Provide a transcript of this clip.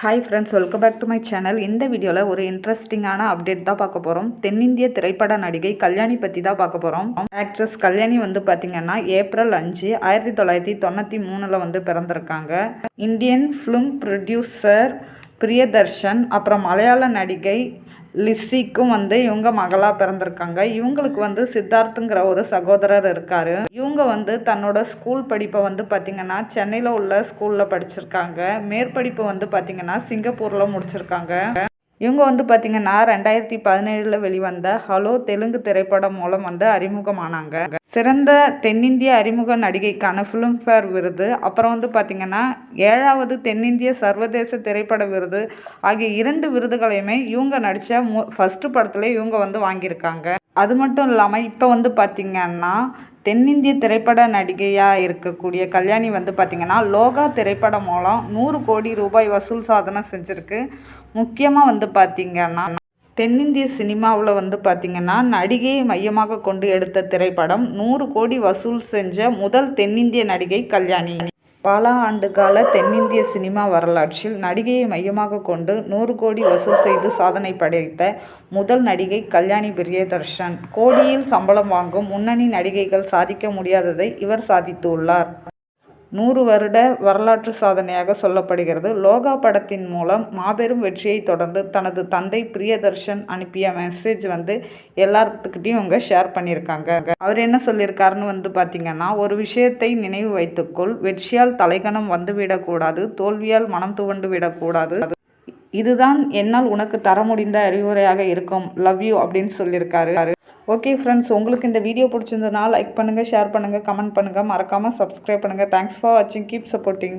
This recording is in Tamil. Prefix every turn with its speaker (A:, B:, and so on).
A: Hi friends welcome back to my channel இந்த வீடியோவில் ஒரு இன்ட்ரெஸ்டிங்கான அப்டேட் தான் பார்க்க போகிறோம் தென்னிந்திய திரைப்பட நடிகை கல்யாணி பற்றி தான் பார்க்க போகிறோம் ஆக்ட்ரஸ் கல்யாணி வந்து பார்த்திங்கன்னா ஏப்ரல் அஞ்சு ஆயிரத்தி தொள்ளாயிரத்தி தொண்ணூற்றி மூணில் வந்து பிறந்திருக்காங்க. இந்தியன் ஃபிலிம் ப்ரொடியூசர் பிரியதர்ஷன் அப்புறம் மலையாள நடிகை லிஸ்ஸிக்கும் வந்து இவங்க மகளாக பிறந்திருக்காங்க. இவங்களுக்கு வந்து சித்தார்த்துங்கிற ஒரு சகோதரர் இருக்கார். இவங்க வந்து தன்னோட ஸ்கூல் படிப்பை வந்து பார்த்திங்கன்னா சென்னையில் உள்ள ஸ்கூலில் படிச்சிருக்காங்க. மேற்படிப்பு வந்து பார்த்திங்கன்னா சிங்கப்பூரில் முடிச்சிருக்காங்க. இவங்க வந்து பார்த்திங்கன்னா ரெண்டாயிரத்தி பதினேழில் வெளிவந்த ஹலோ தெலுங்கு திரைப்படம் மூலம் வந்து அறிமுகமானாங்க. சிறந்த தென்னிந்திய அறிமுக நடிகைக்கான ஃபிலிம்ஃபேர் விருது அப்புறம் வந்து பார்த்திங்கன்னா ஏழாவது தென்னிந்திய சர்வதேச திரைப்பட விருது ஆகிய இரண்டு விருதுகளையுமே இவங்க நடித்த மு ஃபஸ்ட்டு படத்துல இவங்க வந்து வாங்கியிருக்காங்க. அது மட்டும் இல்லாமல் இப்போ வந்து பார்த்திங்கன்னா தென்னிந்திய திரைப்பட நடிகையாக இருக்கக்கூடிய கல்யாணி வந்து பார்த்திங்கன்னா லோகா திரைப்படம் மூலம் நூறு கோடி ரூபாய் வசூல் சாதனை செஞ்சுருக்கு. முக்கியமாக வந்து பார்த்திங்கன்னா தென்னிந்திய சினிமாவில் வந்து பார்த்திங்கன்னா நடிகையை மையமாக கொண்டு எடுத்த திரைப்படம் நூறு கோடி வசூல் செஞ்ச முதல் தென்னிந்திய நடிகை கல்யாணி. பல ஆண்டுகால தென்னிந்திய சினிமா வரலாற்றில் நடிகையை மையமாக கொண்டு நூறு கோடி வசூல் செய்து சாதனை படைத்த முதல் நடிகை கல்யாணி பிரியதர்ஷன். கோடியில் சம்பளம் வாங்கும் முன்னணி நடிகைகள் சாதிக்க முடியாததை இவர் சாதித்துள்ளார். நூறு வருட வரலாற்று சாதனையாக சொல்லப்படுகிறது. லோகா படத்தின் மூலம் மாபெரும் வெற்றியை தொடர்ந்து தனது தந்தை பிரியதர்ஷன் அனுப்பிய மெசேஜ் வந்து எல்லாத்துக்கிட்டையும் அவங்க ஷேர் பண்ணியிருக்காங்க. அவர் என்ன சொல்லியிருக்காருன்னு வந்து பார்த்தீங்கன்னா ஒரு விஷயத்தை நினைவு வைத்துக்கொள். வெற்றியால் தலைகணம் வந்துவிடக்கூடாது. தோல்வியால் மனம் துவண்டு விடக்கூடாது. இதுதான் என்னால் உனக்கு தர முடிந்த அறிவுரையாக இருக்கும். லவ் யூ அப்படின்னு சொல்லியிருக்காரு. ஓகே ஃப்ரெண்ட்ஸ் உங்களுக்கு இந்த வீடியோ பிடிச்சிருந்ததுனால் லைக் பண்ணுங்கள் ஷேர் பண்ணுங்கள் கமெண்ட் பண்ணுங்கள் மறக்காமல் சப்ஸ்கிரைப் பண்ணுங்கள் தேங்க்ஸ் ஃபார் வாட்சிங் கீப் சப்போர்ட்டிங்